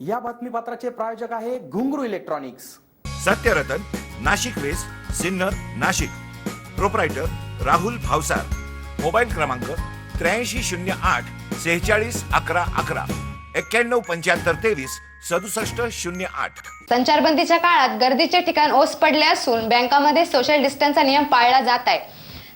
या बातमीपत्राचे प्रायोजक आहे Ghungru electronics. Satyaratan Nashik west Sinnar Nashik. Proprietor Rahul Bhavsar. Mobile क्रमांक त्र्याऐंशी शून्य आठ सेहेचाळीस अकरा अकरा. एक्क्याण्णव पंच्याहत्तर तेवीस सदुसष्ट शून्य आठ. संचारबंदीच्या काळात गर्दीचे ठिकाण ओस पडले असून बँकामध्ये सोशल डिस्टन्सचा नियम पाळला जात आहे.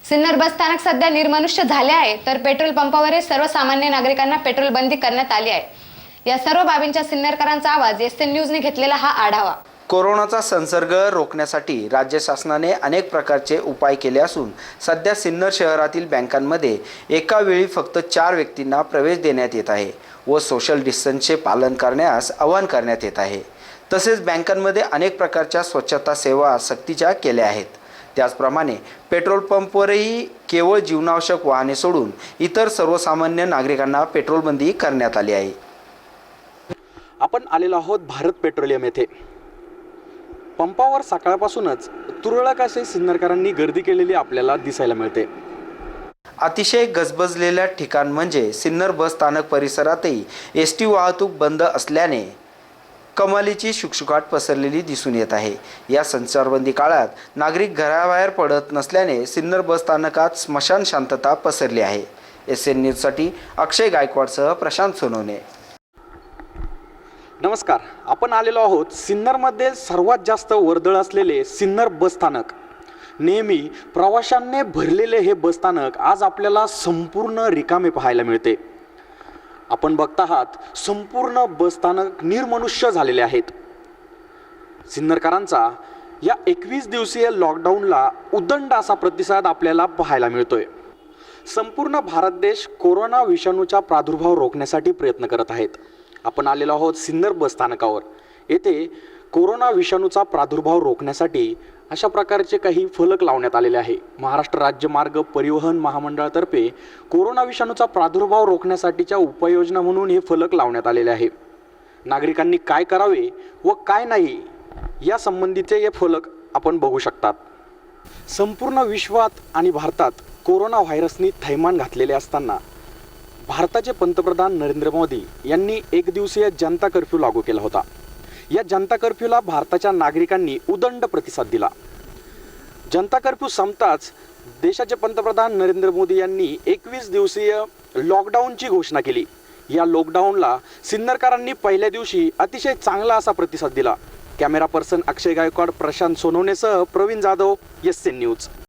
सिन्नर बस स्थानक सध्या निर्मनुष्य झाले आहे तर पेट्रोल पंपावरील सर्वसामान्य नागरिकांना पेट्रोल बंदी करण्यात आली आहे. या सर्व बाबींच्या सिन्नरकरांचा आवाज एस एन न्यूजने घेतलेला हा आढावा. कोरोनाचा संसर्ग रोखण्यासाठी राज्य शासनाने अनेक प्रकारचे उपाय केले असून सध्या सिन्नर शहरातील बँकांमध्ये एका वेळी फक्त चार व्यक्तींना प्रवेश देण्यात येत आहे व सोशल डिस्टन्सचे पालन करण्यास आवाहन करण्यात येत आहे. तसेच बँकांमध्ये अनेक प्रकारच्या स्वच्छता सेवा सक्तीच्या केल्या आहेत. त्याचप्रमाणे पेट्रोल पंपवरही केवळ जीवनावश्यक वाहने सोडून इतर सर्वसामान्य नागरिकांना पेट्रोलबंदी करण्यात आली आहे. आपण आलेलो आहोत भारत पेट्रोलियम येथे. पंपावर सकाळपासूनच तुरळक असे सिन्नरकरांनी गर्दी केलेली आपल्याला दिसायला मिळते. अतिशय गजबजलेल्या ठिकाण म्हणजे सिन्नर बस स्थानक परिसरातही एस टी वाहतूक बंद असल्याने कमालीची शुकशुकाट पसरलेली दिसून येत आहे. या संचारबंदी काळात नागरिक घराबाहेर पडत नसल्याने सिन्नर बस स्थानकात स्मशान शांतता पसरली आहे. एस एन न्यूजसाठी अक्षय गायकवाडसह प्रशांत सोनवणे. नमस्कार. आपण आलेलो आहोत सिन्नरमध्ये सर्वात जास्त वर्दळ असलेले सिन्नर बस स्थानक. नेहमी प्रवाशांनी भरलेले हे बस स्थानक आज आपल्याला संपूर्ण रिकामे पाहायला मिळते. आपण बघत आहात संपूर्ण बस स्थानक निर्मनुष्य झालेले आहेत. सिन्नरकरांचा या एकवीस दिवसीय लॉकडाऊनला उदंड असा प्रतिसाद आपल्याला पाहायला मिळतोय. संपूर्ण भारत देश कोरोना विषाणूचा प्रादुर्भाव रोखण्यासाठी प्रयत्न करत आहेत. आपण आलेलो आहोत सिन्नर बस स्थानकावर. येथे कोरोना विषाणूचा प्रादुर्भाव रोखण्यासाठी अशा प्रकारचे काही फलक लावण्यात आलेले आहे. महाराष्ट्र राज्य मार्ग परिवहन महामंडळातर्फे कोरोना विषाणूचा प्रादुर्भाव रोखण्यासाठीच्या उपाययोजना म्हणून हे फलक लावण्यात आलेले आहे. नागरिकांनी काय करावे व काय नाही या संबंधीचे हे फलक आपण बघू शकतात. संपूर्ण विश्वात आणि भारतात कोरोना व्हायरसनी थैमान घातलेले असताना भारताचे पंतप्रधान नरेंद्र मोदी यांनी एक दिवसीय जनता कर्फ्यू लागू केला होता. या जनता कर्फ्यूला भारताच्या नागरिकांनी उदंड प्रतिसाद दिला. जनता कर्फ्यू संपताच देशाचे पंतप्रधान नरेंद्र मोदी यांनी एकवीस दिवसीय लॉकडाऊनची घोषणा केली. या लॉकडाऊनला सिन्नरकरांनी पहिल्या दिवशी अतिशय चांगला असा प्रतिसाद दिला. Camera person Akshay Gaikwad Prashant सोनवणेसह Pravin Jadhav S N news